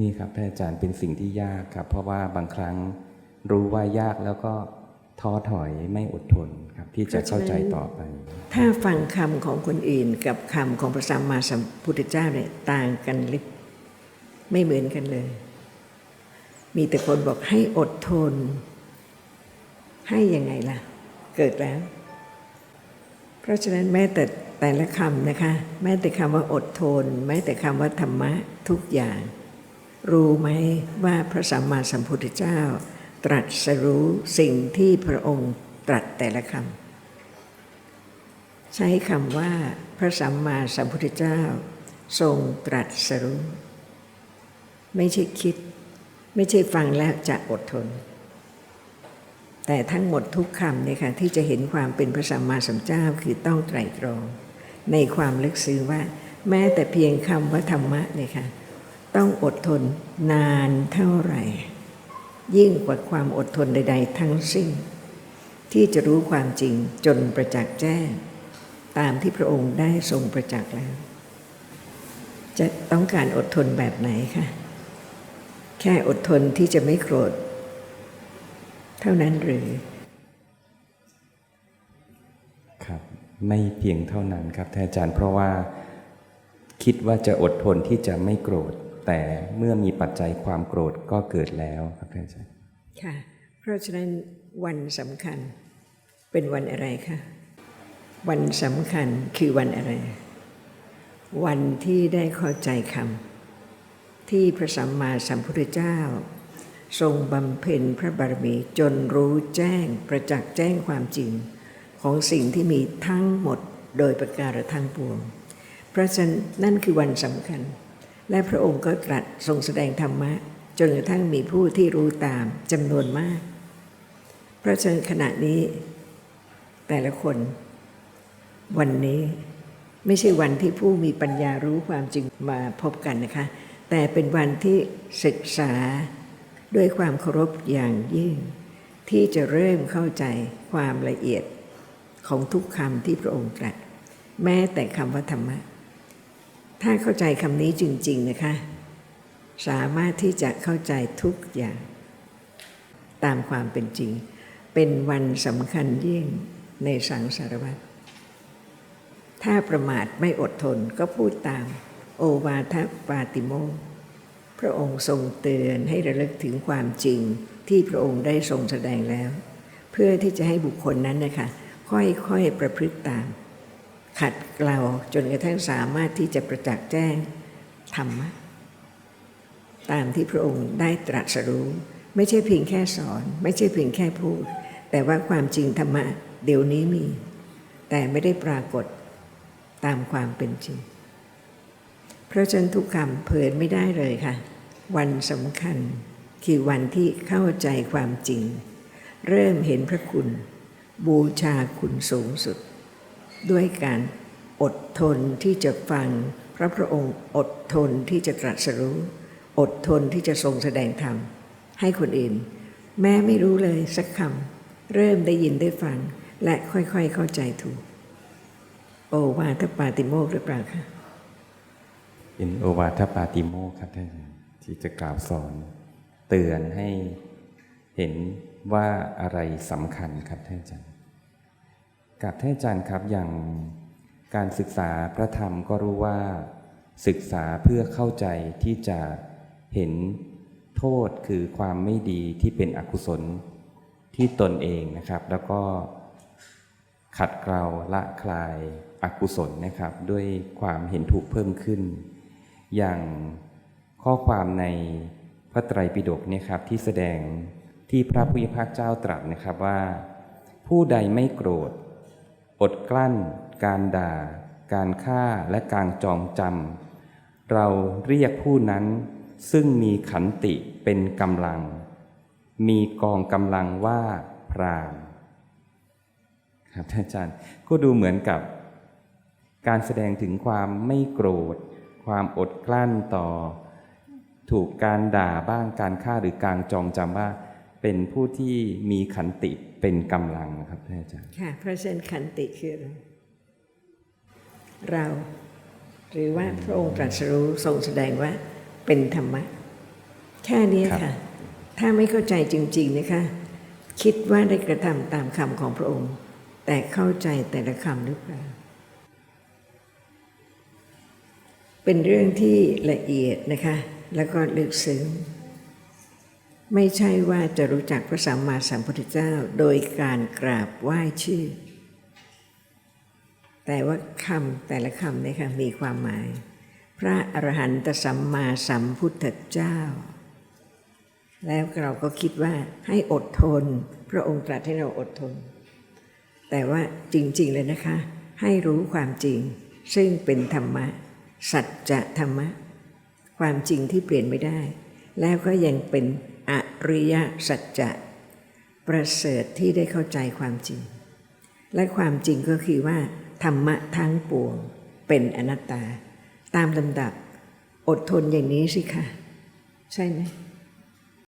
นี่ครับท่านอาจารย์เป็นสิ่งที่ยากครับ เพราะว่าบางครั้งรู้ว่ายากแล้วก็ท้อถอยไม่อดทนครับ ที่จะเข้าใจต่อไป ถ้าฟังคำของคนอื่นกับคำของพระสัมมาสัมพุทธเจ้าเนี่ยต่างกันลิบไม่เหมือนกันเลย มีแต่คนบอกให้อดทน ให้ยังไงล่ะ เกิดแล้ว เพราะฉะนั้นแม้แต่แต่ละคำนะคะ แม้แต่คำว่าอดทน แม้แต่คำว่าธรรมะทุกอย่าง รู้ไหมว่าพระสัมมาสัมพุทธเจ้า ตรัสรู้สิ่งที่พระองค์ตรัสแต่ละคำใช้คำว่า พระสัมมาสัมพุทธเจ้า ทรงตรัสรู้ ไม่ใช่คิด ไม่ใช่ฟังแล้วจะอดทน แต่ทั้งหมดทุกคำเนี่ยค่ะที่จะเห็นความเป็นพระสัมมาสัมพุทธเจ้าคือต้องไตรตรอง ในความลึกซึ้งว่า แม้แต่เพียงคำว่าธรรมะเนี่ยค่ะ ต้องอดทนนานเท่าไหร่ ยิ่งกว่าความอดทนใด ๆ ทั้งสิ้น ที่จะรู้ความจริงจนประจักษ์แจ้ง ตามที่พระองค์ได้ทรงประจักษ์แล้ว จะต้องการอดทนแบบไหนคะแค่อดทนที่จะไม่โกรธ เท่านั้นหรือ ครับ ไม่เพียงเท่านั้นครับท่านอาจารย์เพราะว่าคิดว่าจะอดทนที่จะไม่โกรธ แต่เมื่อมีปัจจัยความโกรธก็เกิดแล้วครับท่านอาจารย์ค่ะ เพราะฉะนั้นวันสำคัญเป็นวันอะไรคะวันสำคัญคือวันอะไร วันที่ได้เข้าใจคำที่พระสัมมาสัมพุทธเจ้า ทรงบำเพ็ญพระบารมีจนรู้แจ้งประจักษ์แจ้งความจริง ของสิ่งที่มีทั้งหมดโดยประการทั้งปวง เพราะฉะนั้นนั่นคือวันสำคัญ และพระองค์ก็ตรัสทรงแสดงธรรมะ จนกระทั่งมีผู้ที่รู้ตามจำนวนมาก เพราะฉะนั้นขณะนี้ แต่ละคน วันนี้ไม่ใช่วันที่ผู้มีปัญญารู้ความจริงมาพบกันนะคะ แต่เป็นวันที่ศึกษาด้วยความเคารพอย่างยิ่ง ที่จะเริ่มเข้าใจความละเอียดของทุกคำที่พระองค์ตรัส แม้แต่คำว่าธรรมะ ถ้าเข้าใจคำนี้จริง ๆนะคะ สามารถที่จะเข้าใจทุกอย่าง ตามความเป็นจริง เป็นวันสำคัญยิ่งในสังสารวัฏถ้าประมาทไม่อดทนก็พูดตาม โอวาทปาติโมพระองค์ทรงเตือนให้ระลึกถึงความจริงที่พระองค์ได้ทรงแสดงแล้ว เพื่อที่จะให้บุคคลนั้นนะคะค่อยๆประพฤติตาม ขัดเกลาจนกระทั่งสามารถที่จะประจักษ์แจ้งธรรมะตามที่พระองค์ได้ตรัสรู้ ไม่ใช่เพียงแค่สอน ไม่ใช่เพียงแค่พูด แต่ว่าความจริงธรรมะเดี๋ยวนี้มี แต่ไม่ได้ปรากฏตามความเป็นจริง เพราะฉะนั้นทุกคำเผยไม่ได้เลยค่ะ วันสำคัญคือวันที่เข้าใจความจริง เริ่มเห็นพระคุณ บูชาคุณสูงสุด ด้วยการอดทนที่จะฟังพระพระองค์อดทนที่จะตรัสรู้ อดทนที่จะทรงแสดงธรรม ให้คนอื่น แม้ไม่รู้เลยสักคำเริ่มได้ยินได้ฟัง และค่อยๆเข้าใจถูก โอวาทปาติโมกหรือเปล่าคะเป็นโอวาทปาติโมกครับท่านอาจารย์ที่จะกล่าวสอนเตือนให้เห็นว่าอะไรสำคัญครับท่านอาจารย์ กับท่านอาจารย์ครับอย่างการศึกษาพระธรรมก็รู้ว่า ศึกษาเพื่อเข้าใจที่จะเห็นโทษคือความไม่ดีที่เป็นอกุศลที่ตนเองนะครับ แล้วก็ขัดเกลาละคลายอากุศลนะครับ ด้วยความเห็นถูกเพิ่มขึ้น อย่างข้อความในพระไตรปิฎกเนี่ยครับที่แสดงที่พระพุทธภาคเจ้าตรัสนะครับว่า ผู้ใดไม่โกรธ อดกลั้น การด่า การฆ่าและการจองจำเราเรียกผู้นั้นซึ่งมีขันติเป็นกำลัง มีกองกำลังว่าพรามครับท่านอาจารย์ก็ดูเหมือนกับ การแสดงถึงความไม่โกรธ ความอดกลั้นต่อ ถูกการด่าบ้างการฆ่าหรือการจองจำว่า เป็นผู้ที่มีขันติเป็นกำลังนะครับท่านอาจารย์ค่ะ เพราะฉะนั้นขันติคืออะไรเราหรือว่าพระองค์ตรัสรู้ทรงแสดงว่าเป็นธรรมะ แค่นี้ครับค่ะ ถ้าไม่เข้าใจจริง ๆนะคะ คิดว่าได้กระทำตามคำของพระองค์ แต่เข้าใจแต่ละคำหรือเปล่าเป็นเรื่องที่ละเอียดนะคะ แล้วก็ลึกซึ้ง ไม่ใช่ว่าจะรู้จักพระสัมมาสัมพุทธเจ้าโดยการกราบไหว้ชื่อ แต่ว่าคำแต่ละคำเนี่ยค่ะมีความหมาย พระอรหันตสัมมาสัมพุทธเจ้า แล้วเราก็คิดว่าให้อดทน พระองค์ตรัสให้เราอดทน แต่ว่าจริง ๆ เลยนะคะ ให้รู้ความจริง ซึ่งเป็นธรรมะ สัจจะธรรมะ ความจริงที่เปลี่ยนไม่ได้ แล้วก็ยังเป็นอริยสัจจะประเสริฐที่ได้เข้าใจความจริง และความจริงก็คือว่า ธรรมะทั้งปวงเป็นอนัตตา ตามลำดับ อดทนอย่างนี้สิคะใช่ไหม